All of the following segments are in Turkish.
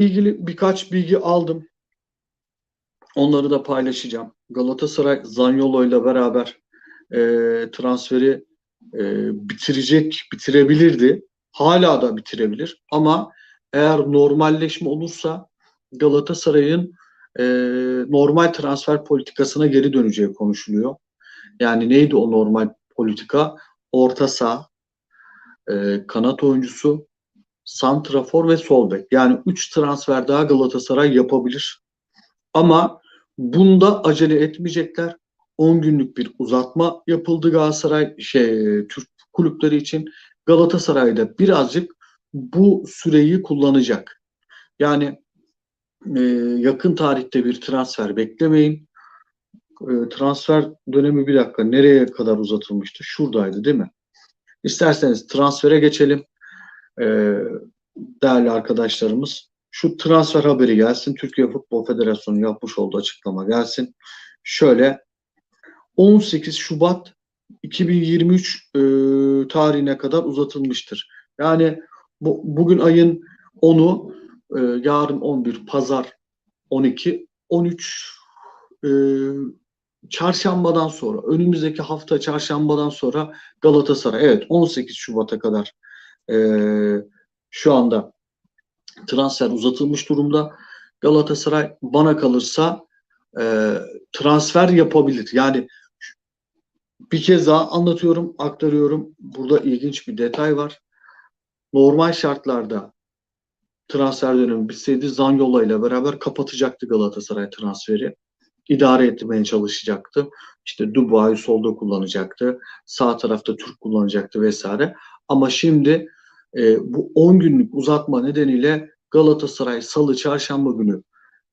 ilgili birkaç bilgi aldım. Onları da paylaşacağım. Galatasaray Zaniolo ile beraber e, transferi e, bitirecek, bitirebilirdi. Hala da bitirebilir. Ama eğer normalleşme olursa Galatasaray'ın e, normal transfer politikasına geri döneceği konuşuluyor. Yani neydi o normal politika? Orta saha, e, kanat oyuncusu, santrafor ve sol bek. Yani 3 transfer daha Galatasaray yapabilir. Ama bunda acele etmeyecekler. 10 günlük bir uzatma yapıldı Galatasaray şey Türk kulüpleri için. Galatasaray'da birazcık bu süreyi kullanacak. Yani e, yakın tarihte bir transfer beklemeyin. E, transfer dönemi bir dakika nereye kadar uzatılmıştı? Şuradaydı değil mi? İsterseniz transfere geçelim. E, değerli arkadaşlarımız. Şu transfer haberi gelsin. Türkiye Futbol Federasyonu yapmış olduğu açıklama gelsin. Şöyle 18 Şubat 2023 e, tarihine kadar uzatılmıştır. Yani bu, bugün ayın 10'u, e, yarın 11, pazar 12, 13 e, çarşambadan sonra, önümüzdeki hafta çarşambadan sonra Galatasaray, evet 18 Şubat'a kadar e, şu anda transfer uzatılmış durumda. Galatasaray bana kalırsa e, transfer yapabilir. Yani bir kez daha anlatıyorum, aktarıyorum. Burada ilginç bir detay var. Normal şartlarda transfer dönemi bitseydi Zanyola ile beraber kapatacaktı Galatasaray transferi. İdare etmeye çalışacaktı. İşte Dubai solda kullanacaktı. Sağ tarafta Türk kullanacaktı vesaire. Ama şimdi e, bu 10 günlük uzatma nedeniyle Galatasaray salı çarşamba günü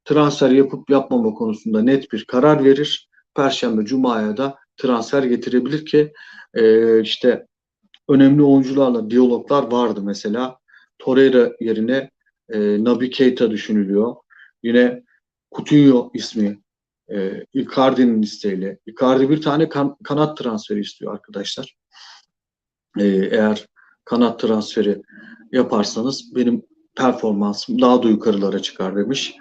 transfer yapıp yapmama konusunda net bir karar verir. Perşembe Cuma'ya da transfer getirebilir ki e, işte önemli oyuncularla diyaloglar vardı mesela. Torreira yerine e, Nabi Keita düşünülüyor. Yine Coutinho ismi e, Icardi'nin isteğiyle. Icardi bir tane kan, kanat transferi istiyor arkadaşlar. E, eğer kanat transferi yaparsanız benim performansım daha da yukarılara çıkar demiş.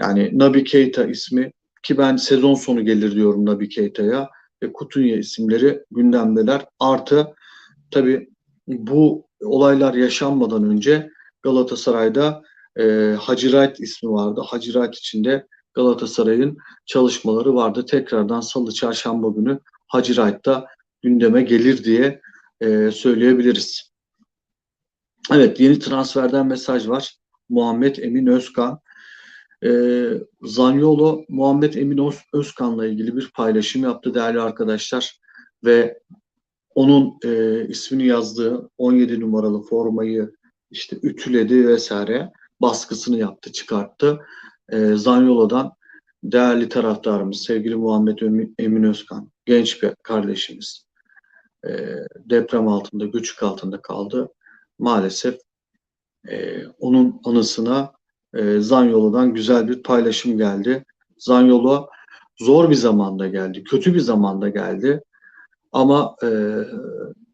Yani Nabi Keita ismi ki ben sezon sonu gelir diyorum Nabi Keita'ya ve Kutunya isimleri gündemdeler. Artı tabi bu olaylar yaşanmadan önce Galatasaray'da e, Hacı Wright ismi vardı. Hacı Wright içinde Galatasaray'ın çalışmaları vardı. Tekrardan salı çarşamba günü Hacı Wright'ta gündeme gelir diye e, söyleyebiliriz. Evet yeni transferden mesaj var. Muhammed Emin Özkan. E, Zanyolo Muhammed Emin Özkan'la ilgili bir paylaşım yaptı değerli arkadaşlar. Ve onun e, ismini yazdığı 17 numaralı formayı işte ütüledi vesaire baskısını yaptı, çıkarttı. E, Zanyolo'dan değerli taraftarımız, sevgili Muhammed Emin Özkan, genç bir kardeşimiz e, deprem altında, göçük altında kaldı. Maalesef e, onun anısına e, Zanyolu'dan güzel bir paylaşım geldi. Zanyolu zor bir zamanda geldi, kötü bir zamanda geldi. Ama e,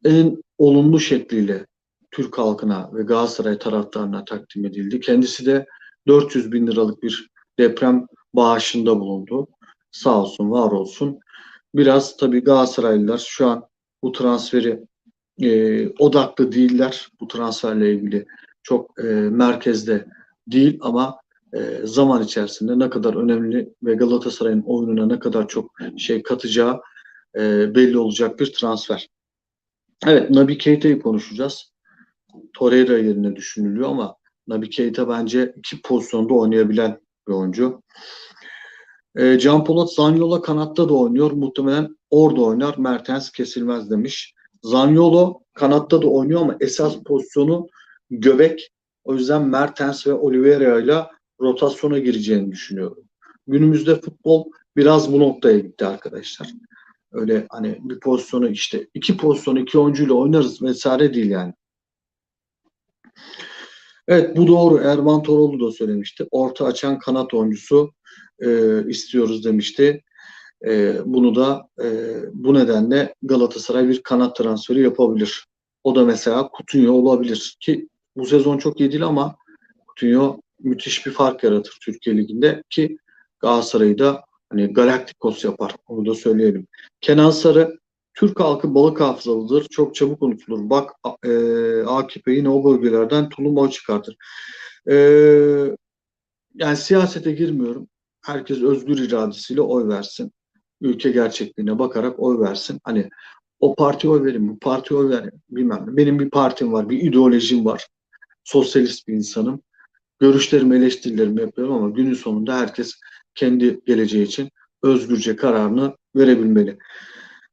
en olumlu şekliyle Türk halkına ve Galatasaray taraftarına takdim edildi. Kendisi de 400 bin liralık bir deprem bağışında bulundu. Sağ olsun, var olsun. Biraz tabii Galatasaraylılar şu an bu transferi e, odaklı değiller. Bu transferle ilgili çok e, merkezde değil ama e, zaman içerisinde ne kadar önemli ve Galatasaray'ın oyununa ne kadar çok şey katacağı e, belli olacak bir transfer. Evet Nabi Keita'yı konuşacağız. Torreira yerine düşünülüyor ama Nabi Keita bence iki pozisyonda oynayabilen bir oyuncu. E, Can Polat Zanyolo kanatta da oynuyor. Muhtemelen orada oynar. Mertens kesilmez demiş. Zanyolo kanatta da oynuyor ama esas pozisyonu göbek. O yüzden Mertens ve Oliveira ile rotasyona gireceğini düşünüyorum. Günümüzde futbol biraz bu noktaya gitti arkadaşlar. Öyle hani bir pozisyonu işte iki pozisyon iki oyuncuyla oynarız vesaire değil yani. Evet bu doğru. Erman Toroğlu da söylemişti. Orta açan kanat oyuncusu e, istiyoruz demişti. E, bunu da e, bu nedenle Galatasaray bir kanat transferi yapabilir. O da mesela Coutinho olabilir ki bu sezon çok iyi değil ama Coutinho müthiş bir fark yaratır Türkiye Ligi'nde ki Galatasaray'ı da hani Galaktikos yapar. Onu da söyleyelim. Kenan Sarı Türk halkı balık hafızalıdır. Çok çabuk unutulur. Bak e, AKP yine o bölgelerden tulum o çıkartır. E, yani siyasete girmiyorum. Herkes özgür iradesiyle oy versin. Ülke gerçekliğine bakarak oy versin. Hani o parti oy verin, bu parti oy verin bilmem ne. Benim bir partim var, bir ideolojim var. Sosyalist bir insanım. Görüşlerimi, eleştirilerimi yapıyorum ama günün sonunda herkes kendi geleceği için özgürce kararını verebilmeli.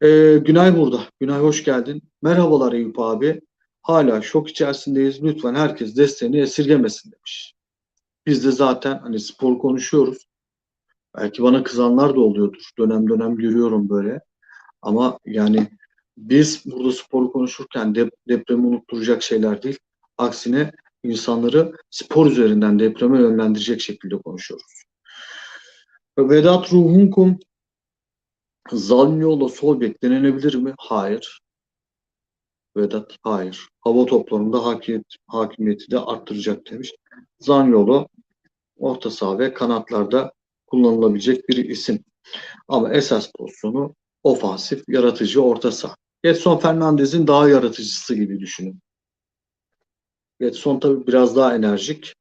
Ee, Günay burada. Günay hoş geldin. Merhabalar Eyüp abi. Hala şok içerisindeyiz. Lütfen herkes desteğini esirgemesin demiş. Biz de zaten hani spor konuşuyoruz. Belki bana kızanlar da oluyordur. Dönem dönem görüyorum böyle. Ama yani biz burada sporu konuşurken dep depremi unutturacak şeyler değil. Aksine insanları spor üzerinden depreme yönlendirecek şekilde konuşuyoruz. Vedat Ruhunkum Zaniolo sol bek denenebilir mi? Hayır. Vedat hayır. Hava toplarında hakimiyet, hakimiyeti de arttıracak demiş. Zaniolo orta saha ve kanatlarda kullanılabilecek bir isim. Ama esas pozisyonu ofansif, yaratıcı orta saha. Getson Fernandez'in daha yaratıcısı gibi düşünün. Getson tabii biraz daha enerjik.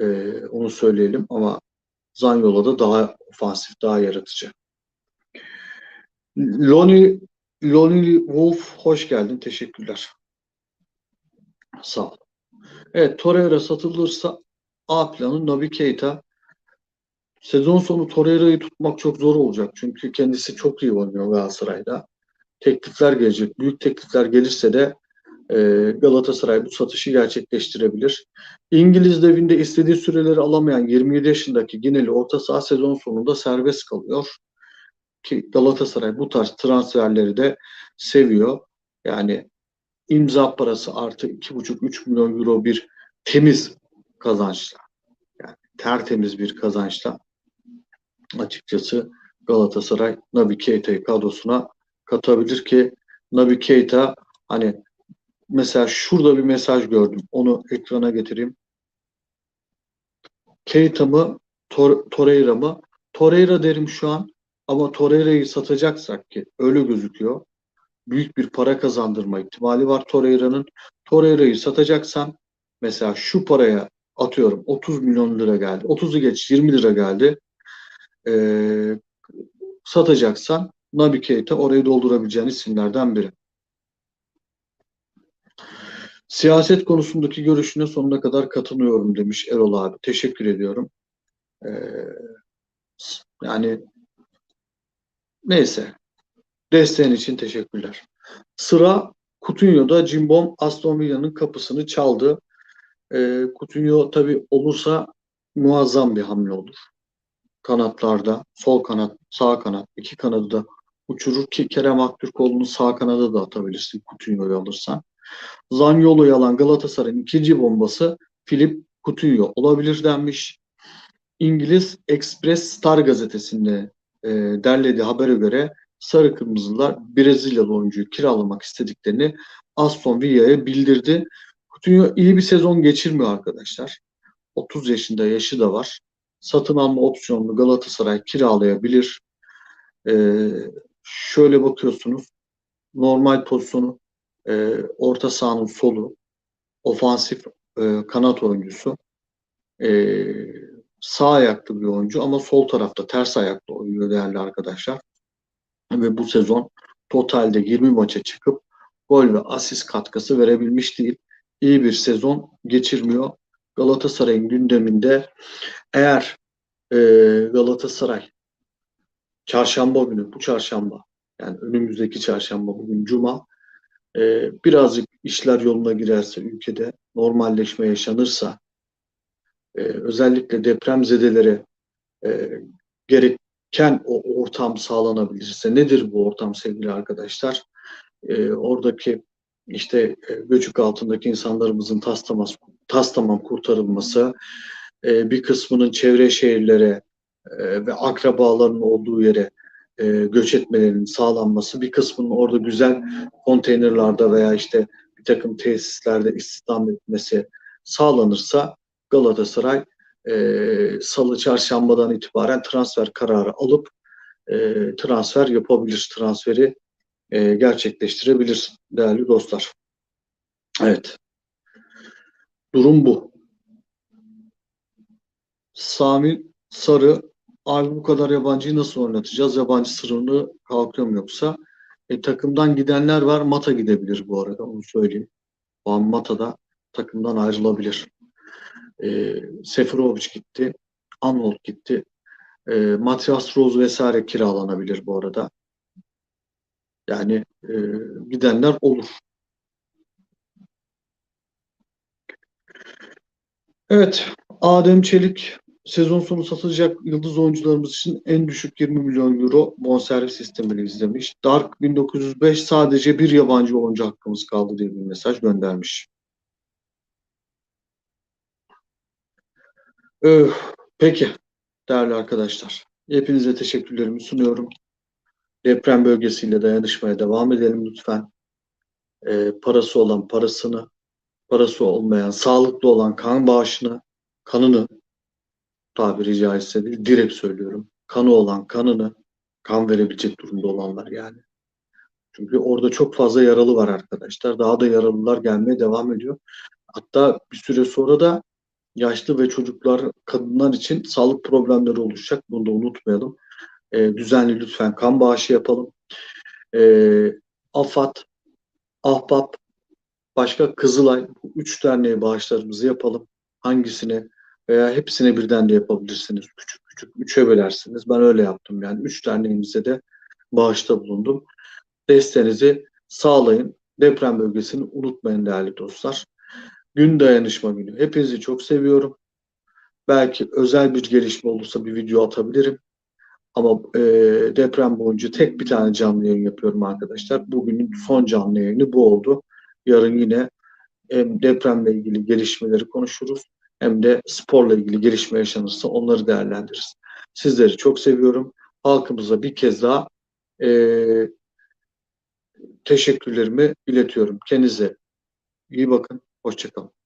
Ee, onu söyleyelim ama Zaniolo da daha ofansif, daha yaratıcı. Lonnie, Lonnie Wolf hoş geldin. Teşekkürler. Sağ ol. Evet Torreira satılırsa A planı Nabi Keita. Sezon sonu Torreira'yı tutmak çok zor olacak. Çünkü kendisi çok iyi oynuyor Galatasaray'da. Teklifler gelecek. Büyük teklifler gelirse de e, Galatasaray bu satışı gerçekleştirebilir. İngiliz devinde istediği süreleri alamayan 27 yaşındaki Gineli orta saha sezon sonunda serbest kalıyor. Ki Galatasaray bu tarz transferleri de seviyor. Yani imza parası artı 2,5-3 milyon euro bir temiz kazançla yani tertemiz bir kazançla açıkçası Galatasaray Nabi Keita'yı kadrosuna katabilir ki Nabi Keita hani mesela şurada bir mesaj gördüm. Onu ekrana getireyim. Keita mı Tor Torreira mı? Torreira derim şu an ama Torreira'yı satacaksak ki öyle gözüküyor. Büyük bir para kazandırma ihtimali var Torreira'nın. Torreira'yı satacaksan mesela şu paraya atıyorum 30 milyon lira geldi. 30'u geç 20 lira geldi. Ee, satacaksan Keita orayı doldurabileceğin isimlerden biri. Siyaset konusundaki görüşüne sonuna kadar katılıyorum demiş Erol abi. Teşekkür ediyorum. Ee, yani neyse. Desteğin için teşekkürler. Sıra Coutinho'da Cimbom Aston Villa'nın kapısını çaldı. Ee, Coutinho tabi olursa muazzam bir hamle olur. Kanatlarda sol kanat, sağ kanat, iki kanadı da uçurur ki Kerem Aktürkoğlu'nun sağ kanada da atabilirsin Coutinho'yu alırsan. Zaniolo'yu alan Galatasaray'ın ikinci bombası Filip Coutinho olabilir denmiş. İngiliz Express Star gazetesinde e, derlediği habere göre Sarı Kırmızılar Brezilyalı oyuncuyu kiralamak istediklerini Aston Villa'ya bildirdi. Coutinho iyi bir sezon geçirmiyor arkadaşlar. 30 yaşında yaşı da var. Satın alma opsiyonunu Galatasaray kiralayabilir. Ee, şöyle bakıyorsunuz. Normal pozisyonu e, orta sahanın solu, ofansif e, kanat oyuncusu, e, sağ ayaklı bir oyuncu ama sol tarafta ters ayaklı oynuyor değerli arkadaşlar. Ve bu sezon totalde 20 maça çıkıp gol ve asist katkısı verebilmiş değil. İyi bir sezon geçirmiyor. Galatasaray'ın gündeminde eğer e, Galatasaray çarşamba günü, bu çarşamba yani önümüzdeki çarşamba bugün cuma e, birazcık işler yoluna girerse ülkede normalleşme yaşanırsa e, özellikle depremzedelere e, gereken o ortam sağlanabilirse nedir bu ortam sevgili arkadaşlar? E, oradaki işte e, göçük altındaki insanlarımızın tastamaz, tastamam kurtarılması, e, bir kısmının çevre şehirlere e, ve akrabaların olduğu yere e, göç etmelerinin sağlanması, bir kısmının orada güzel konteynerlarda veya işte bir takım tesislerde istihdam etmesi sağlanırsa Galatasaray e, salı çarşambadan itibaren transfer kararı alıp e, transfer yapabilir. Transferi e, gerçekleştirebilir değerli dostlar. Evet. Durum bu. Sami Sarı abi bu kadar yabancıyı nasıl oynatacağız? Yabancı sırrını kalkıyor yoksa? E, takımdan gidenler var. Mata gidebilir bu arada. Onu söyleyeyim. Van Mata da takımdan ayrılabilir. E, Seferovic gitti. Arnold gitti. E, Matias Rose vesaire kiralanabilir bu arada. Yani e, gidenler olur. Evet, Adem Çelik sezon sonu satılacak yıldız oyuncularımız için en düşük 20 milyon euro bonservis sistemini izlemiş. Dark 1905 sadece bir yabancı oyuncu hakkımız kaldı diye bir mesaj göndermiş. Öf, peki değerli arkadaşlar. Hepinize teşekkürlerimi sunuyorum. Deprem bölgesiyle dayanışmaya devam edelim lütfen. Ee, parası olan parasını, parası olmayan, sağlıklı olan kan bağışını, kanını tabiri caizse değil, direkt söylüyorum. Kanı olan kanını, kan verebilecek durumda olanlar yani. Çünkü orada çok fazla yaralı var arkadaşlar. Daha da yaralılar gelmeye devam ediyor. Hatta bir süre sonra da yaşlı ve çocuklar, kadınlar için sağlık problemleri oluşacak. Bunu da unutmayalım. E, düzenli lütfen kan bağışı yapalım. E, AFAD, Ahbap, başka Kızılay, bu üç derneğe bağışlarımızı yapalım. Hangisine veya hepsine birden de yapabilirsiniz. Küçük küçük üçe bölersiniz. Ben öyle yaptım yani. Üç derneğimize de bağışta bulundum. Desteğinizi sağlayın. Deprem bölgesini unutmayın değerli dostlar. Gün dayanışma günü. Hepinizi çok seviyorum. Belki özel bir gelişme olursa bir video atabilirim. Ama e, deprem boyunca tek bir tane canlı yayın yapıyorum arkadaşlar. Bugünün son canlı yayını bu oldu. Yarın yine hem depremle ilgili gelişmeleri konuşuruz hem de sporla ilgili gelişme yaşanırsa onları değerlendiririz. Sizleri çok seviyorum. Halkımıza bir kez daha e, teşekkürlerimi iletiyorum. Kendinize iyi bakın. Hoşçakalın.